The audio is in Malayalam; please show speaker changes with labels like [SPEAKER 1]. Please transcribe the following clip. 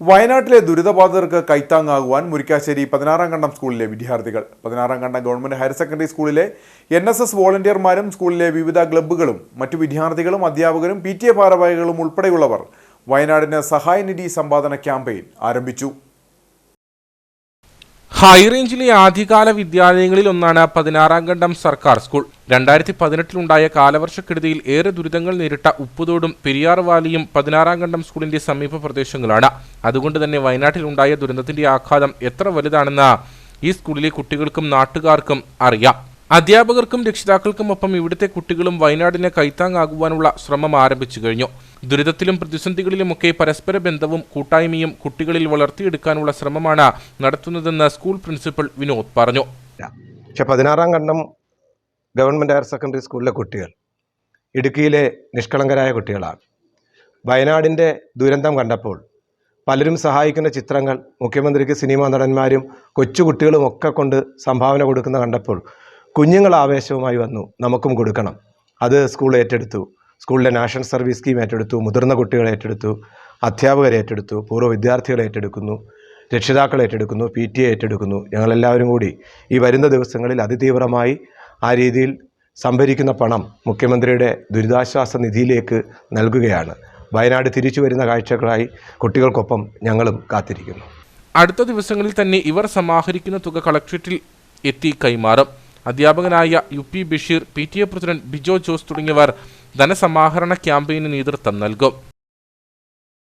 [SPEAKER 1] വയനാട്ടിലെ ദുരിതബാധിതർക്ക് കൈത്താങ്ങാകുവാൻ മുരിക്കാശ്ശേരി പതിനാറാം കണ്ടം സ്കൂളിലെ വിദ്യാർത്ഥികൾ. പതിനാറാം കണ്ടം ഗവൺമെന്റ് ഹയർ സെക്കൻഡറി സ്കൂളിലെ എൻ എസ് എസ് വോളണ്ടിയർമാരും സ്കൂളിലെ വിവിധ ക്ലബ്ബുകളും മറ്റു വിദ്യാർത്ഥികളും അധ്യാപകരും പി ടി എ ഭാരവാഹികളും ഉൾപ്പെടെയുള്ളവർ വയനാടിന് സഹായനിധി സമ്പാദന ക്യാമ്പയിൻ ആരംഭിച്ചു.
[SPEAKER 2] ഹൈറേഞ്ചിലെ ആദ്യകാല വിദ്യാലയങ്ങളിൽ ഒന്നാണ് പതിനാറാം ഖണ്ഡം സർക്കാർ സ്കൂൾ. രണ്ടായിരത്തി പതിനെട്ടിലുണ്ടായ കാലവർഷക്കെടുതിയിൽ ഏറെ ദുരിതങ്ങൾ നേരിട്ട ഉപ്പുതോടും പെരിയാർ വാലിയും പതിനാറാം ഖണ്ഡം സ്കൂളിന്റെ സമീപ പ്രദേശങ്ങളാണ്. അതുകൊണ്ട് തന്നെ വയനാട്ടിലുണ്ടായ ദുരന്തത്തിന്റെ ആഘാതം എത്ര വലുതാണെന്ന് ഈ സ്കൂളിലെ കുട്ടികൾക്കും നാട്ടുകാർക്കും അറിയാം. അധ്യാപകർക്കും രക്ഷിതാക്കൾക്കുമൊപ്പം ഇവിടുത്തെ കുട്ടികളും വയനാടിനെ കൈത്താങ്ങാകുവാനുള്ള ശ്രമം ആരംഭിച്ചു കഴിഞ്ഞു. ദുരിതത്തിലും പ്രതിസന്ധികളിലുമൊക്കെ പരസ്പര ബന്ധവും കൂട്ടായ്മയും കുട്ടികളിൽ വളർത്തിയെടുക്കാനുള്ള ശ്രമമാണ് നടത്തുന്നതെന്ന് സ്കൂൾ പ്രിൻസിപ്പൽ വിനോദ് പറഞ്ഞു.
[SPEAKER 3] പക്ഷെ പതിനാറാം കണ്ടം ഗവൺമെന്റ് ഹയർ സെക്കൻഡറി സ്കൂളിലെ കുട്ടികൾ ഇടുക്കിയിലെ നിഷ്കളങ്കരായ കുട്ടികളാണ്. വയനാടിന്റെ ദുരന്തം കണ്ടപ്പോൾ പലരും സഹായിക്കുന്ന ചിത്രങ്ങൾ മുഖ്യമന്ത്രിക്ക് സിനിമാ നടന്മാരും കൊച്ചുകുട്ടികളും ഒക്കെ കൊണ്ട് സംഭാവന കൊടുക്കുന്ന കണ്ടപ്പോൾ കുഞ്ഞുങ്ങൾ ആവേശവുമായി വന്നു. നമുക്കും കൊടുക്കണം. അത് സ്കൂൾ ഏറ്റെടുത്തു. സ്കൂളിലെ നാഷണൽ സർവീസ് സ്കീം ഏറ്റെടുത്തു. മുതിർന്ന കുട്ടികൾ ഏറ്റെടുത്തു. അധ്യാപകർ ഏറ്റെടുത്തു. പൂർവ വിദ്യാർത്ഥികൾ ഏറ്റെടുക്കുന്നു. രക്ഷിതാക്കൾ ഏറ്റെടുക്കുന്നു. പി ടി എ ഏറ്റെടുക്കുന്നു. ഞങ്ങളെല്ലാവരും കൂടി ഈ വരുന്ന ദിവസങ്ങളിൽ അതിതീവ്രമായി ആ രീതിയിൽ സംഭരിക്കുന്ന പണം മുഖ്യമന്ത്രിയുടെ ദുരിതാശ്വാസ നിധിയിലേക്ക് നൽകുകയാണ്. വയനാട് തിരിച്ചു വരുന്ന കാഴ്ചകളായി കുട്ടികൾക്കൊപ്പം ഞങ്ങളും കാത്തിരിക്കുന്നു.
[SPEAKER 2] അടുത്ത ദിവസങ്ങളിൽ തന്നെ ഇവർ സമാഹരിക്കുന്ന തുക കളക്ട്രേറ്റിൽ എത്തി കൈമാറും. അധ്യാപകനായ U P Basheer P T A president Bijo Jose തുടങ്ങിയവർ ധനസമാഹരണ ക്യാമ്പയിന് നേതൃത്വം നൽകും.